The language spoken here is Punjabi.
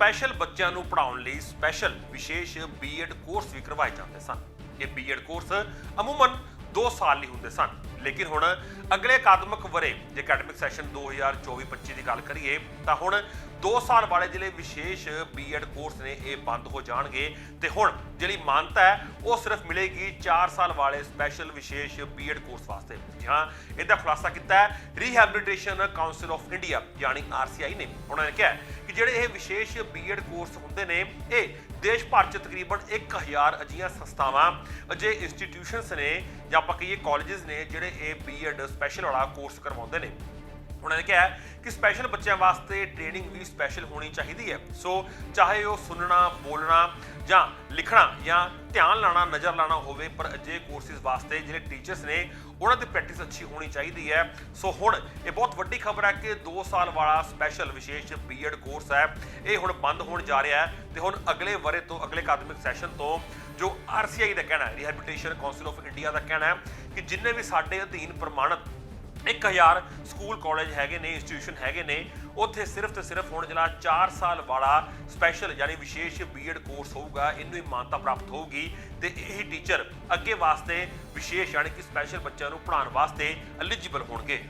ਸਪੈਸ਼ਲ ਬੱਚਿਆਂ ਨੂੰ ਪੜ੍ਹਾਉਣ ਲਈ ਸਪੈਸ਼ਲ ਵਿਸ਼ੇਸ਼ ਬੀਐਡ ਕੋਰਸ ਵੀ ਕਰਵਾਏ ਜਾਂਦੇ ਸਨ। ਇਹ ਬੀਐਡ ਕੋਰਸ ਅਮੂਮਨ 2 ਸਾਲ ਲਈ ਹੁੰਦੇ ਸਨ। ਲੇਕਿਨ ਹੁਣ ਅਗਲੇ ਅਕਾਦਮਿਕ ਵਰੇ ਜੇ ਅਕੈਡਮਿਕ ਸੈਸ਼ਨ 2024-25 ਦੀ ਗੱਲ ਕਰੀਏ, ਤਾਂ ਹੁਣ 2 ਸਾਲ ਵਾਲੇ ਜਿਹੜੇ ਵਿਸ਼ੇਸ਼ ਬੀਐਡ ਕੋਰਸ ਨੇ, ਇਹ ਬੰਦ ਹੋ ਜਾਣਗੇ। ਤੇ ਹੁਣ ਜਿਹੜੀ ਮਾਨਤਾ ਹੈ, ਉਹ ਸਿਰਫ ਮਿਲੇਗੀ 4 ਸਾਲ ਵਾਲੇ ਸਪੈਸ਼ਲ ਵਿਸ਼ੇਸ਼ ਬੀਐਡ ਕੋਰਸ ਵਾਸਤੇ। ਜੀ ਹਾਂ, ਇਹਦਾ ਖੁਲਾਸਾ ਕੀਤਾ ਹੈ। ਰੀਹੈਬਿਲਿਟੇਸ਼ਨ ਕਾਉਂਸਲ ਆਫ ਇੰਡੀਆ ਯਾਨੀ ਆਰਸੀਆਈ ਨੇ, ਉਹਨਾਂ ਨੇ ਕਿਹਾ ਕਿ ਜਿਹੜੇ ਇਹ ਵਿਸ਼ੇਸ਼ ਬੀਐਡ ਕੋਰਸ ਹੁੰਦੇ ਨੇ, ਇਹ ਦੇਸ਼ ਭਰ ਚ ਤਕਰੀਬਨ 1000 ਅਜਿਹੀਆਂ ਸੰਸਥਾਵਾਂ ਅਜੇ ਇੰਸਟੀਟਿਊਸ਼ਨਸ ਨੇ, ਜਾਂ ਆਪਾਂ ਕਹੀਏ ਕਾਲਜਸ ਨੇ, ਜਿਹੜੇ ਇਹ ਬੀਐਡ ਸਪੈਸ਼ਲ ਵਾਲਾ ਕੋਰਸ ਕਰਵਾਉਂਦੇ ਨੇ। ਉਹਨਾਂ ਨੇ ਕਿਹਾ ਕਿ ਸਪੈਸ਼ਲ ਬੱਚਿਆਂ ਵਾਸਤੇ ਟ੍ਰੇਨਿੰਗ ਵੀ ਸਪੈਸ਼ਲ ਹੋਣੀ ਚਾਹੀਦੀ ਹੈ। ਸੋ ਚਾਹੇ ਉਹ ਸੁਣਨਾ, ਬੋਲਣਾ ਜਾਂ ਲਿਖਣਾ ਜਾਂ ਧਿਆਨ ਲਾਣਾ ਨਜ਼ਰ ਲਾਣਾ ਹੋਵੇ, ਪਰ ਅਜੇ ਕੋਰਸਿਸ ਵਾਸਤੇ ਜਿਹੜੇ ਟੀਚਰਸ ਨੇ, ਉਹਨਾਂ ਦੀ ਪ੍ਰੈਕਟਿਸ ਅੱਛੀ ਹੋਣੀ ਚਾਹੀਦੀ ਹੈ। ਸੋ ਹੁਣ ਇਹ ਬਹੁਤ ਵੱਡੀ ਖਬਰ ਹੈ ਕਿ 2 ਸਾਲ ਵਾਲਾ ਸਪੈਸ਼ਲ ਵਿਸ਼ੇਸ਼ ਬੀਐਡ ਕੋਰਸ ਹੈ। ਇਹ ਹੁਣ ਬੰਦ ਹੋਣ ਜਾ ਰਿਹਾ ਹੈ ਤੇ ਹੁਣ ਅਗਲੇ ਵਰੇ ਤੋਂ, ਅਗਲੇ ਅਕਾਦਮਿਕ ਸੈਸ਼ਨ ਤੋਂ ਜੋ ਆਰਸੀਆਈ ਦਾ ਕਹਿਣਾ ਹੈ ਰਿਹੈਬਿਲਿਟੇਸ਼ਨ ਕਾਉਂਸਲ ਆਫ ਇੰਡੀਆ ਦਾ ਕਹਿਣਾ ਹੈ ਕਿ ਜਿੰਨੇ ਵੀ ਸਾਡੇ ਅਧੀਨ ਪ੍ਰਮਾਣਿਤ 1000 ਸਕੂਲ, ਕਾਲਜ ਹੈਗੇ ਨੇ, ਇੰਸਟੀਟਿਊਸ਼ਨ ਹੈਗੇ ਨੇ। ਉੱਥੇ ਸਿਰਫ ਤੇ ਸਿਰਫ ਹੁਣ ਜਿਹੜਾ 4 ਸਾਲ ਵਾਲਾ ਸਪੈਸ਼ਲ ਯਾਨੀ ਵਿਸ਼ੇਸ਼ ਬੀਐਡ ਕੋਰਸ ਹੋਊਗਾ, ਇਹਨੂੰ ਹੀ ਮਾਨਤਾ ਪ੍ਰਾਪਤ ਹੋਊਗੀ ਤੇ ਇਹ ਟੀਚਰ ਅੱਗੇ ਵਾਸਤੇ ਵਿਸ਼ੇਸ਼ ਯਾਨੀ ਕਿ ਸਪੈਸ਼ਲ ਬੱਚਿਆਂ ਨੂੰ ਪੜ੍ਹਾਉਣ ਵਾਸਤੇ ਐਲੀਜੀਬਲ ਹੋਣਗੇ।